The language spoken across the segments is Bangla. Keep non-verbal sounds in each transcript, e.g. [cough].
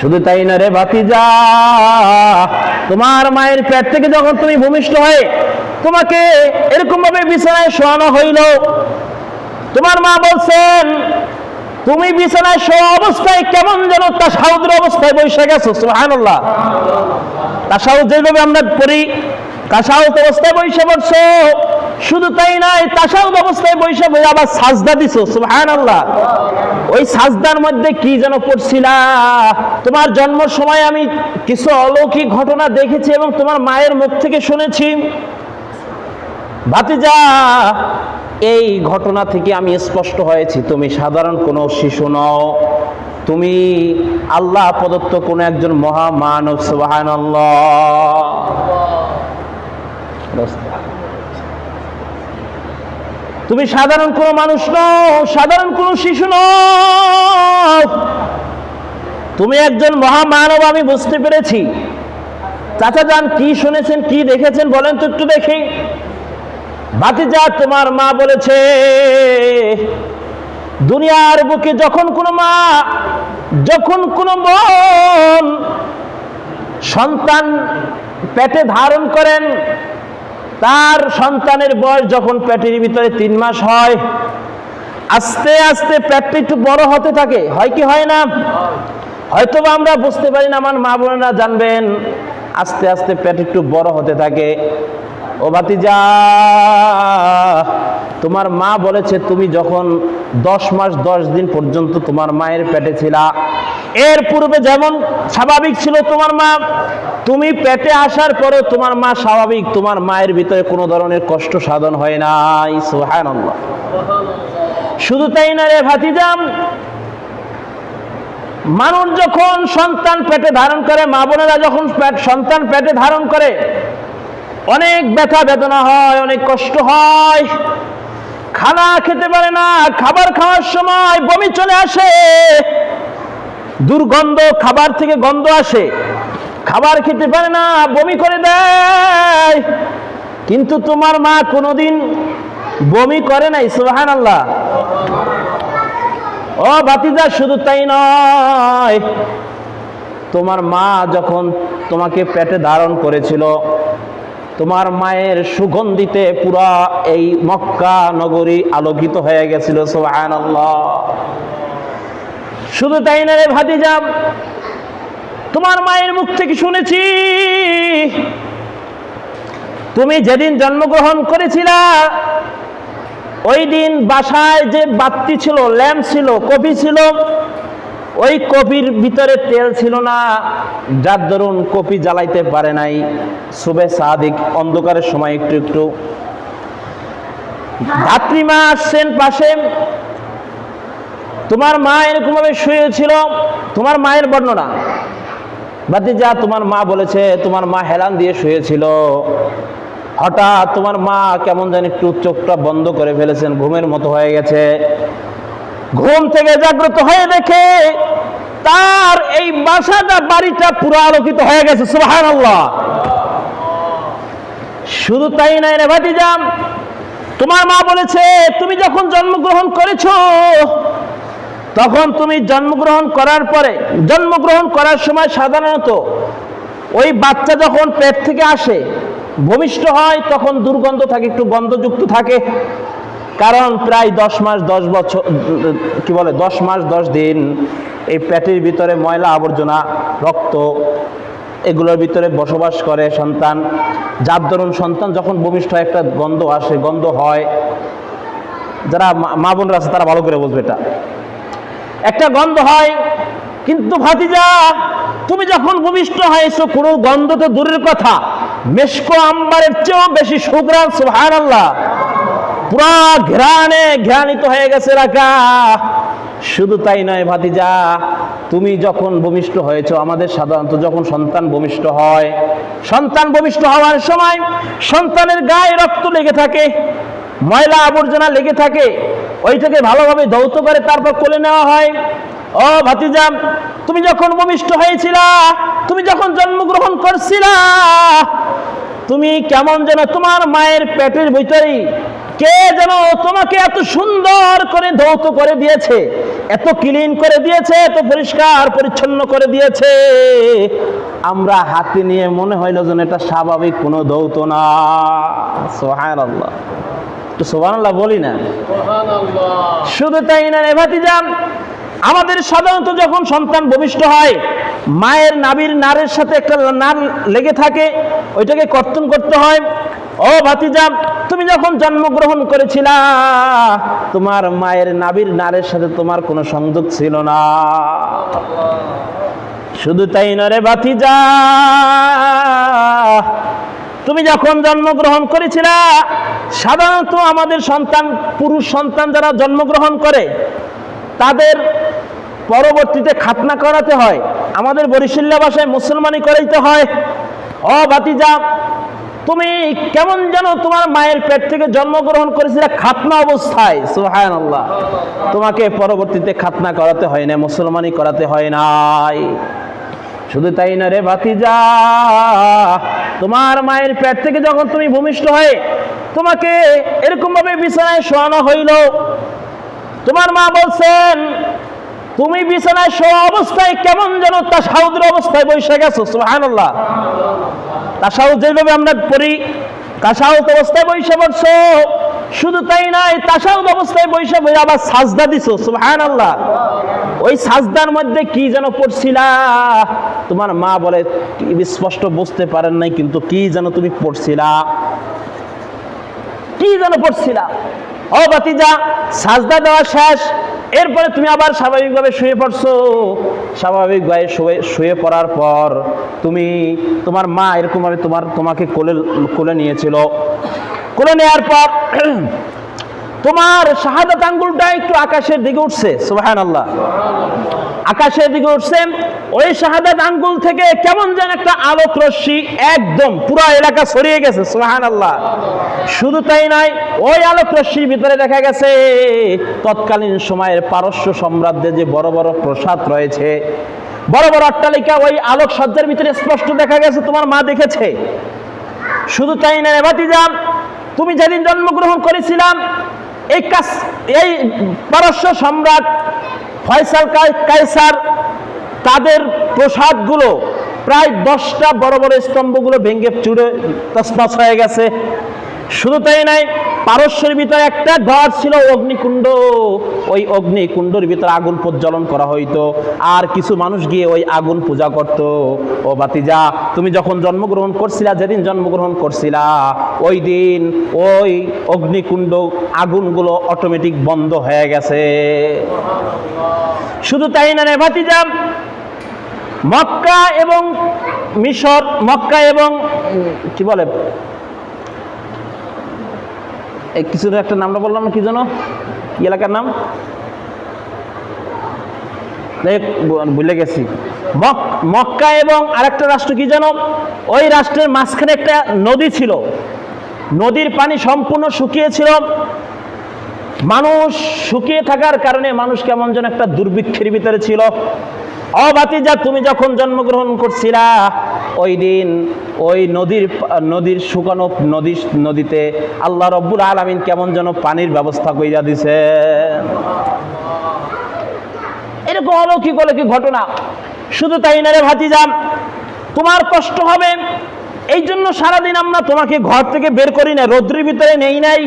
শুধু তাই না রে ভাতিজা? তোমার মায়ের পেট থেকে যখন তুমি ভূমিষ্ঠ হয়ে তোমাকে এরকম ভাবে বিছানায় শোয়ানো হইল, তোমার মা বলছেন, তুমি বিছানায় শোয়া অবস্থায় কেমন যেন তা তাসাউদের অবস্থায় বসে গেছো? সুবহানাল্লাহ। তাসাউদ যেভাবে আমরা পড়ি, তাসাউদ অবস্থায় বসে পড়ছো শুধু তাই নয় তাসাউদ অবস্থায় বসে বসে আবার সাজদা দিছো, সুবহানাল্লাহ। ওই সাজদার মধ্যে কি যেন পড়ছিলা? তোমার জন্ম সময় আমি কিছু অলৌকিক ঘটনা দেখেছি এবং তোমার মায়ের মুখ থেকে শুনেছি। ভাতিজা, এই ঘটনা থেকে আমি স্পষ্ট হয়েছি, তুমি সাধারণ কোনো শিশু নও। তুমি আল্লাহ প্রদত্ত কোনো একজন মহামানব সুবাহান তুমি সাধারণ কোনো মানুষ নও, সাধারণ কোনো শিশু নও। তুমি একজন মহামানব, আমি বুঝতে পেরেছি। চাচা যান, কি শুনেছেন, কি দেখেছেন, বলেন তো একটু দেখি। ভাতিজা, তোমার মা বলেছে, দুনিয়ার বুকে যখন কোনো মা, যখন কোনো বোন সন্তান পেটে ধারণ করেন তার সন্তানের বয়স যখন পেটের ভিতরে তিন মাস হয়, আস্তে আস্তে পেটটা একটু বড় হতে থাকে। হয় কি হয় না? হয়তোবা আমরা বুঝতে পারি না, আমার মা বোনেরা জানবেন, আস্তে আস্তে পেট একটু বড় হতে থাকে। ও ভাতিজা, তোমার মা বলেছে তুমি যখন দশ মাস, দশ দিন পর্যন্ত তোমার মায়ের পেটে ছিলা। এর পূর্বে যেমন স্বাভাবিক ছিল তোমার মা, তুমি পেটে আসার পরে তোমার মা স্বাভাবিক, তোমার মায়ের ভিতরে কোনো ধরনের কষ্ট সাধন হয় নাই, সুবহানাল্লাহ। শুধু তাই না রে ভাতিজাম মানুষ যখন সন্তান পেটে ধারণ করে, মা বোনেরা যখন সন্তান পেটে ধারণ করে অনেক ব্যথা বেদনা হয়, অনেক কষ্ট হয়। খানা খেতে পারে না, খাবার খাওয়ার সময় বমি চলে আসে। দুর্গন্ধ খাবার থেকে গন্ধ আসে। খাবার খেতে পারে না, বমি করে দেয়। কিন্তু তোমার মা কোনোদিন বমি করে নাই সুবাহান আল্লাহ ও বাতিজা শুধু তাই নয়, তোমার মা যখন তোমাকে পেটে ধারণ করেছিল তোমার মায়ের সুগন্ধিতে পুরা এই মক্কা নগরী আলোকিত হয়ে গেছিল শুধু তাই না রে ভাতিজা, তোমার মায়ের মুখ থেকে শুনেছি, তুমি যেদিন জন্মগ্রহণ করেছিলা, ওই দিন বাসায় যে বাতি ছিল, ল্যাম্প ছিল, কফি ছিল ওই কপির ভিতরে তেল ছিল না যার দরুন কপি জ্বালাইতে পারে নাই। শুভে সাদিক অন্ধকারের সময় একটু একটু। ধাত্রীমা আসছেন পাশে। তোমার মা এরকম ভাবে শুয়েছিল তোমার মায়ের বর্ণনা। বাতিজা তোমার মা বলেছে তোমার মা হেলান দিয়ে শুয়েছিল। হঠাৎ তোমার মা কেমন জানি একটু চোখটা বন্ধ করে ফেলেছেন ঘুমের মতো হয়ে গেছে। ঘুম থেকে জাগ্রত হয়ে দেখে তার এই বাসাটা বাড়িটা পুরো আলোকিত হয়ে গেছে সুবাহান শুধু তাই নাই রে ভাতিজাম তোমার মা বলেছে, তুমি যখন জন্মগ্রহণ করেছ, তখন তুমি জন্মগ্রহণ করার পরে, জন্মগ্রহণ করার সময় সাধারণত ওই বাচ্চা যখন পেট থেকে আসে, ভূমিষ্ঠ হয়, তখন দুর্গন্ধ থাকে, একটু গন্ধযুক্ত থাকে। কারণ প্রায় দশ মাস, দশ বছর, কি বলে, দশ মাস, দশ দিন এই পেটের ভিতরে ময়লা আবর্জনা, রক্ত, এগুলোর ভিতরে বসবাস করে সন্তান। যার দরুন সন্তান যখন ভূমিষ্ঠ একটা গন্ধ আসে, গন্ধ হয়, যারা মা- মা বোনরা আছে তারা ভালো করে বুঝবে এটা। একটা গন্ধ হয়, কিন্তু ভাতিজা, তুমি যখন ভূমিষ্ঠ হয়েছো, কোনো গন্ধ তো দূরের কথা। মেশকো আম্বারের চেয়েও বেশি সুগ্রাম সুহান আল্লাহ পুরা ঘ্রাণে ঘ্রাণিত হয়ে গেছে রাখা। শুধু তাই নয় ভাতিজা, তুমি যখন ভূমিষ্ঠ হয়েছো, আমাদের সাধারণত যখন সন্তান ভূমিষ্ঠ হয়, সন্তান ভূমিষ্ঠ হওয়ার সময় সন্তানের গায়ে রক্ত লেগে থাকে, ময়লা আবর্জনা লেগে থাকে, ওইটাকে ভালোভাবে ধৌত করে তারপর কোলে নেওয়া হয়। ও ভাতিজা, তুমি যখন ভূমিষ্ঠ হয়েছিলা, তুমি যখন জন্মগ্রহণ করছিলা, তুমি কেমন যেন তোমার মায়ের পেটের ভিতরেই কে যেন তোমাকে এত সুন্দর করে ধৌত করে দিয়েছে? এত ক্লিন করে দিয়েছে এত পরিষ্কার পরিচ্ছন্ন করে দিয়েছে। আমরা হাতে নিয়ে মনে হইল যেন এটা স্বাভাবিক কোনো ধৌত না। সোহান আল্লাহ তো সোহান আল্লাহ বলি না। শুধু তাই না রে ভাতিজান আমাদের সাধারণত যখন সন্তান ভূমিষ্ঠ হয় মায়ের নাবির নারের সাথে একটা নার লেগে থাকে ওইটাকে কর্তন করতে হয়। ও ভাতিজা, তুমি যখন জন্মগ্রহণ করেছিলা, তোমার মায়ের নাবির নারের সাথে তোমার কোনো সংযোগ ছিল না। শুধু তাই নরে ভাতিজা, তুমি যখন জন্মগ্রহণ করেছিলা, সাধারণত আমাদের সন্তান, পুরুষ সন্তান যারা জন্মগ্রহণ করে, তাদের পরবর্তীতে খাতনা করাতে হয়। আমাদের বরিশিল্লা ভাষায় মুসলমানি করাইতে হয়। ও ভাতিজা তুমি কেমন যেন তোমার মায়ের পেট থেকে জন্মগ্রহণ করেছিলে খাতনা অবস্থায়? সুহান আল্লাহ তোমাকে পরবর্তীতে খাতনা করাতে হয় না মুসলমানি করাতে হয় নাই। শুধু তাই না রে ভাতিজা, তোমার মায়ের পেট থেকে যখন তুমি ভূমিষ্ঠ হয়ে তোমাকে এরকম ভাবে বিছানায় শোয়ানো হইল, তোমার মা বলছেন, তুমি বিছানায় শোয়া অবস্থায় কেমন যেন তাসাউদের অবস্থায় বসে গেছো? সুবহানাল্লাহ। তাসাউদ যেভাবে আমরা পড়ি তাসাউদ অবস্থায় বসে পড়ছো। শুধু তাই নয় তাসাউদ অবস্থায় বসে বসে আবার সাজদা দিছো, সুবহানাল্লাহ। ওই সাজদার মধ্যে কি যেন পড়ছিলা? তোমার মা বলে স্পষ্ট বুঝতে পারেন নাই, কিন্তু কি যেন তুমি পড়ছিলা? কি যেন পড়ছিলা? ও বাতিজা সাজদা দেওয়া শেষ, এরপরে তুমি আবার স্বাভাবিকভাবে শুয়ে পড়ছো। স্বাভাবিকভাবে শুয়ে শুয়ে পড়ার পর তুমি, তোমার মা এরকমভাবে তোমার, তোমাকে কোলে কোলে নিয়েছিল। কোলে নেওয়ার পর তোমার শাহাদাত আঙ্গুলটা একটু আকাশের দিকে উঠছে সোহান আল্লাহ আকাশের দিকে উঠছে, ওই শাহাদাত আঙ্গুল থেকে কেমন যেন একটা আলোক রশ্মি একদম পুরো এলাকা ছড়িয়ে গেছে সোহান আল্লাহ শুধু তাই নয়, ওই আলোক রশ্মির ভিতরে দেখা গেছে, তৎকালীন সময়ের পারস্য সম্রাজ্যে যে বড় বড় প্রসাদ রয়েছে। বড় বড় অট্টালিকা ওই আলোক সজ্জার ভিতরে স্পষ্ট দেখা গেছে, তোমার মা দেখেছে। শুধু তাই না ভাতিজান তুমি যেদিন জন্মগ্রহণ করেছিলাম এই কাস এই পারস্য সম্রাট ফয়সাল কায়সার তাদের প্রসাদগুলো প্রায় দশটা বড় বড় স্তম্ভগুলো ভেঙে চুড়ে তসমাস হয়ে গেছে। শুধু তাই নাই, পারস্যের ভিতরে একটা ঘর ছিল অগ্নিকুণ্ড। ওই অগ্নিকুণ্ডের ভিতরে আগুন প্রজ্বলন করা হইতো। আর কিছু মানুষ গিয়ে ওই আগুন পূজা করত। ও বাতিজা তুমি যখন জন্মগ্রহণ করছিলা, যেদিন জন্মগ্রহণ করছিলা, ওই দিন ওই অগ্নিকুণ্ড আগুনগুলো অটোমেটিক বন্ধ হয়ে গেছে। শুধু তাই না রে ভাতিজা, মক্কা এবং মিশর, মক্কা এবং, কি বলে এই একটা নামটা বললাম, কি যেন এলাকার নাম? ভুলে গেছি। মক- মক্কা এবং আরেকটা রাষ্ট্র কি যেন ওই রাষ্ট্রের মাঝখানে একটা নদী ছিল। নদীর পানি সম্পূর্ণ শুকিয়েছিল মানুষ শুকিয়ে থাকার কারণে মানুষ কেমন যেন একটা দুর্ভিক্ষের ভিতরে ছিল। অবাতিজা তুমি যখন জন্মগ্রহণ করছিলা, ওই দিন ওই নদীর নদীর শুকানো নদী, নদীতে আল্লাহ রব্বুল আলমিন কেমন যেন পানির ব্যবস্থা কইরা দিছে। এরকম অলৌকিক অলৌকিক ঘটনা। শুধু তাই না রে ভাতিজা, তোমার কষ্ট হবে। এই জন্য সারাদিন আমরা তোমাকে ঘর থেকে বের করি না রৌদ্রের ভিতরে নেই নাই।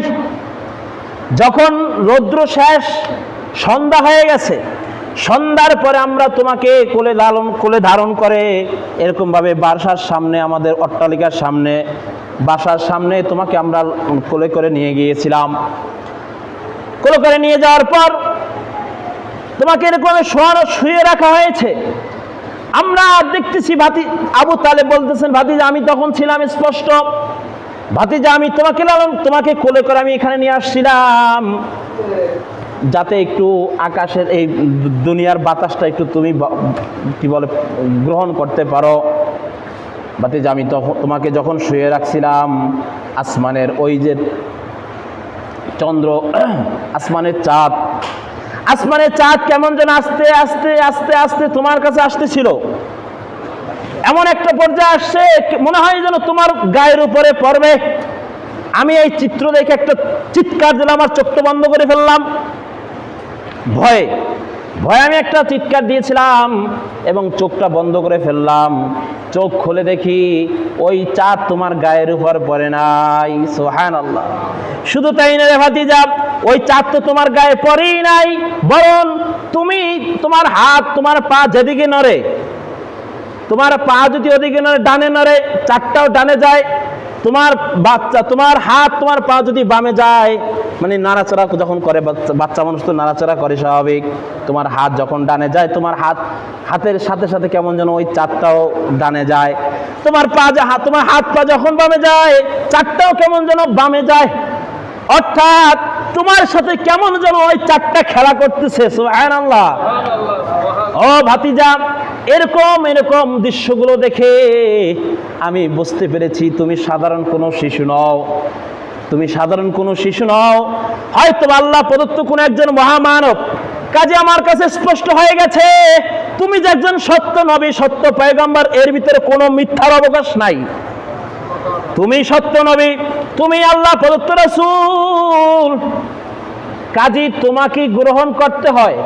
যখন রৌদ্র শেষ, সন্ধ্যা হয়ে গেছে সন্ধ্যার পরে আমরা তোমাকে কোলে লালন, কোলে ধারণ করে এরকমভাবে বাসার সামনে, আমাদের অট্টালিকার সামনে, বাসার সামনে তোমাকে আমরা কোলে করে নিয়ে গিয়েছিলাম। কোলে করে নিয়ে যাওয়ার পর তোমাকে এরকম শোয়ানো, শুয়ে রাখা হয়েছে। আমরা দেখতেছি ভাতি, আবু তালে বলতেছেন, ভাতিজা, আমি তখন ছিলাম স্পষ্ট। ভাতিজা, আমি তোমাকে লালন, তোমাকে কোলে করে আমি এখানে নিয়ে আসছিলাম। যাতে একটু আকাশের এই দুনিয়ার বাতাসটা একটু তুমি কি বলে, গ্রহণ করতে পারো। ভাতিজা, আমি তখন তোমাকে যখন শুয়ে রাখছিলাম, আসমানের ওই যে চন্দ্র, [clears throat] আসমানের চাঁদ আসমানের চাঁদ কেমন যেন আস্তে আস্তে আস্তে আস্তে তোমার কাছে আসতেছিল। এমন একটা পর্যায়ে আসছে, মনে হয় যেন তোমার গায়ের উপরে পড়বে। আমি এই চিত্র দেখে একটা চিৎকার দিলাম আমার চোখটা বন্ধ করে ফেললাম। ভয়ে ভয়ে আমি একটা চিৎকার দিয়েছিলাম এবং চোখটা বন্ধ করে ফেললাম। চোখ খুলে দেখি ওই চাঁদ তোমার গায়ের উপর পড়ে নাই সোহান আল্লাহ শুধু তাই না রে ভাতিজা, ওই চাঁদ তো তোমার গায়ে পড়েই নাই, বরং তুমি তোমার হাত, তোমার পা যেদিকে নড়ে, তোমার পা যদি ওদিকে নড়ে, ডানে নড়ে চারটাও ডানে যায়, তোমার বাচ্চা, তোমার হাত, তোমার পা যদি বামে যায় মানে নাড়াচাড়া যখন করে বাচ্চা মানুষ তো নাড়াচাড়া করে স্বাভাবিক। তোমার হাত যখন ডানে যায়, তোমার হাত, হাতের সাথে সাথে কেমন যেন ওই চারটাও ডানে যায়। তোমার পা যা, হাত, তোমার হাত পা যখন বামে যায় চারটাও কেমন যেন বামে যায়। অর্থাৎ তোমার সাথে কেমন যেন ওই চারটা খেলা করতেছে, সুবহানাল্লাহ। ও ভাতিজা, এরকম এরকম দৃশ্যগুলো দেখে আমি বুঝতে পেরেছি, তুমি সাধারণ কোনো শিশু নও। তুমি সাধারণ কোনো শিশু নও। হয়তো আল্লাহ প্রদত্ত কোনো একজন মহামানব। কাজে আমার কাছে স্পষ্ট হয়ে গেছে, তুমি যে একজন সত্য নবী, সত্য পয়গম্বর, এর ভিতরে কোনো মিথ্যার অবকাশ নাই। তুমি সত্য নবী, তুমি আল্লাহ প্রদত্ত রাসূল। কাজী তোমাকে গ্রহণ করতে হয়।